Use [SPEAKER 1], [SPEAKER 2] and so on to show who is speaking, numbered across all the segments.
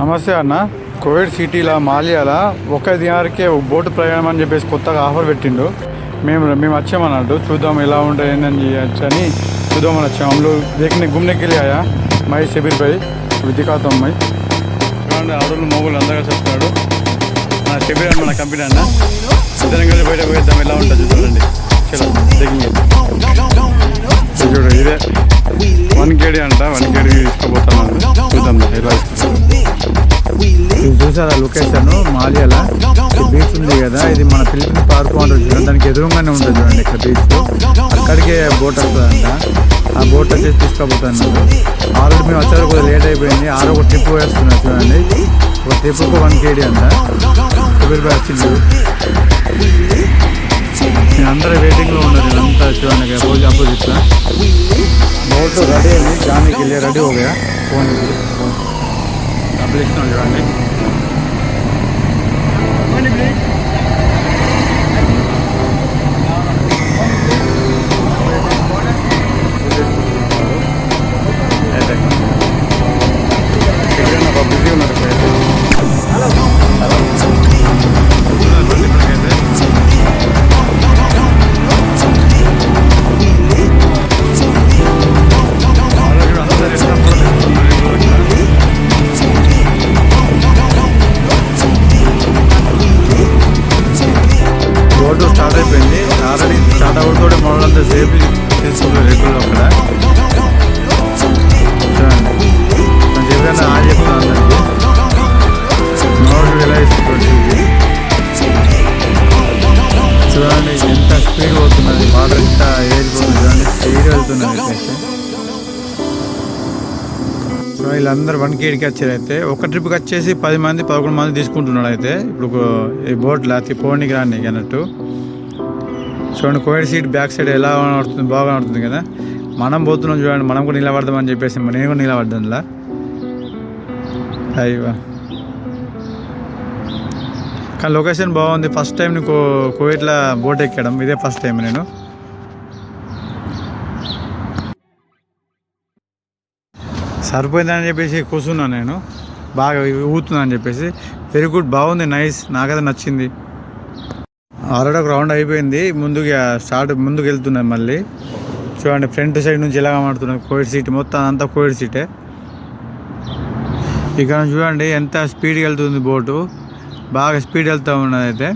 [SPEAKER 1] నమస్తే అన్న. కోవిడ్ సిటీలా మాల్యాల? ఒక దినారికే బోటు ప్రయాణం అని చెప్పేసి కొత్తగా ఆఫర్ పెట్టిండు. మేము మేము వచ్చామన్నట్టు చూద్దాం ఎలా ఉంటాయి ఏందని అని చూద్దామని వచ్చాము అమ్ములు దేకిన గుమ్నెక్కి మై శబీర్ భాయ్ విధికాత అమ్మాయి చూడండి ఆడోళ్ళు మొగులు అందగా చెప్తాడు నా శబీర్ అని మన కంపెనీ అన్న. ఇద్దరం కలిసి బయట పోయిద్దాం ఎలా ఉంటుంది చూడండి. చూడండి ఇదే వన్ కేడీ అంట వన్ కేడీ ఇష్టపోతాను చూద్దాం ఎలా ఇస్తుంది చూసారా లొకేషన్? మాల్యాల? బీచ్ ఉంది కదా ఇది మన ఫిలిపిన్ పార్క్ అంటే చూడండి. దానికి ఎదురుగానే ఉంటుంది చూడండి ఇక్కడ బీచ్. అక్కడికే బోట్ వస్తుందంట. ఆ బోట్ వచ్చేసి తీసుకుపోతాను ఆల్రెడీ మేము వచ్చారు కొద్దిగా లేట్ అయిపోయింది. ఆరో ఒక ట్రిప్ వేస్తున్నారు చూడండి. ఒక ట్రిప్కు వన్ కేడీ అంట. ట్రిపుల్ బాయ్ వచ్చింది అందరూ వెయిటింగ్లో ఉన్నారు అంతా చూడండి రోజు అపోజిట్ బోట్ రెడీ అయింది. దానికి వెళ్ళి రెడీ హోగా. ఫోన్ అప్లికేషన్ చూడండి. స్టార్ట్ ఆల్రెడీ స్టార్ట్ తీసుకున్నారు రెగ్యులర్ అక్కడ. చూడండి చెప్పిన ఆ చెప్తాను అందరికి ఎలా ఇస్తుంది? చూడండి ఎంత స్పీడ్ పోతున్నది వాటర్ ఎంత ఏరిపోతుంది చూడండి స్పీడ్ వెళ్తున్నది ఇట్లయితే వీళ్ళందరూ వన్ కేడికి వచ్చారు అయితే. ఒక ట్రిప్కి వచ్చేసి పది మంది పదకొండు మంది తీసుకుంటున్నాడు అయితే. ఇప్పుడు ఈ బోట్లో అతి పోనీకి రాని అన్నట్టు. చూడండి కోవిడ్ సీట్ బ్యాక్ సైడ్ ఎలా నడుతుంది బాగా నడుతుంది కదా. మనం పోతున్నాం చూడండి మనం కూడా నిలబడదామని చెప్పేసి నేను కూడా నిలబడ్డాను ఇలా అయ్యో. కానీ లొకేషన్ బాగుంది. ఫస్ట్ టైం నీకు కోవిడ్లో బోట్ ఎక్కడం. ఇదే ఫస్ట్ టైం నేను. సరిపోయిందని చెప్పేసి కూర్చున్నాను నేను. బాగా ఊతుందని చెప్పేసి. వెరీ గుడ్ బాగుంది నైస్. నాకైతే నచ్చింది. ఆల్రెడీ ఒక రౌండ్ అయిపోయింది. ముందుకు స్టార్ట్ ముందుకు వెళ్తున్నాను మళ్ళీ. చూడండి ఫ్రంట్ సైడ్ నుంచి ఎలా కనబడుతున్నాయి కోవిడ్ సీట్ మొత్తం అంతా కోవిడ్ సీటే. ఇక్కడ చూడండి ఎంత స్పీడ్గా వెళ్తుంది బోటు. బాగా స్పీడ్ వెళ్తూ ఉన్నది అయితే.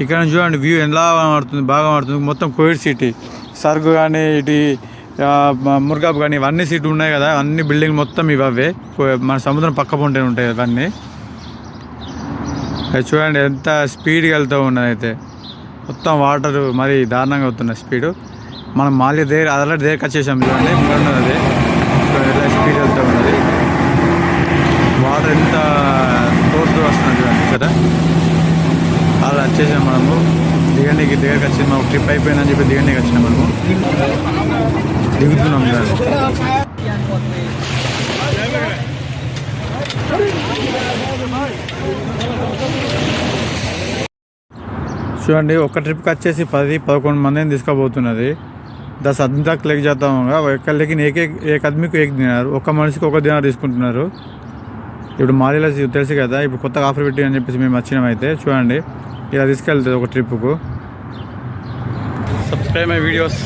[SPEAKER 1] ఇక్కడ చూడండి వ్యూ ఎలా మాడుతుంది బాగా మాడుతుంది మొత్తం కోవిడ్ సిటీ. సరుకు కానీ ఇటు ఆ, మురగాపు కానీ ఇవన్నీ సీట్లు ఉన్నాయి కదా. అన్ని బిల్డింగ్ మొత్తం ఇవి. అవే కో- మన సముద్రం పక్క పొంటే ఉంటాయి అవన్నీ చూడండి ఎంత స్పీడ్గా వెళ్తూ ఉన్నది అయితే. మొత్తం వాటర్ మరి దారుణంగా అవుతున్న స్పీడు. మనం మాల్య దగ్గర అదలటి దగ్గర వచ్చేసాం చూడండి. ఉన్నది ఎలా స్పీడ్ వెళ్తూ ఉన్నది. వాటర్ ఎంత తోడుతూ వస్తుంది చూడండి సరే అలా వచ్చేసాం మనము. దిగండికి దగ్గరికి వచ్చింది మాకు ట్రిప్ అయిపోయిందని చెప్పి దిగండికి వచ్చినాం మనము. దిగుతున్నాం చూడండి. చూడండి ఒక ట్రిప్కి వచ్చేసి పది పదకొండు మందిని తీసుకోబోతున్నది దస్ అద్మి దాకా లెక్క జాతా హోగా ఒక లేకిన్ ఏక్ ఏక ఏక్ దినారు ఒక మనిషికి ఒక దినారు తీసుకుంటున్నారు. ఇప్పుడు మాలీలో తెలుసు కదా ఇప్పుడు కొత్తగా ఆఫర్ పెట్టి అని చెప్పేసి మేము వచ్చినామైతే చూడండి ఇలా తీసుకెళ్తుంది ఒక ట్రిప్కు సబ్స్క్రైబ్ మై వీడియోస్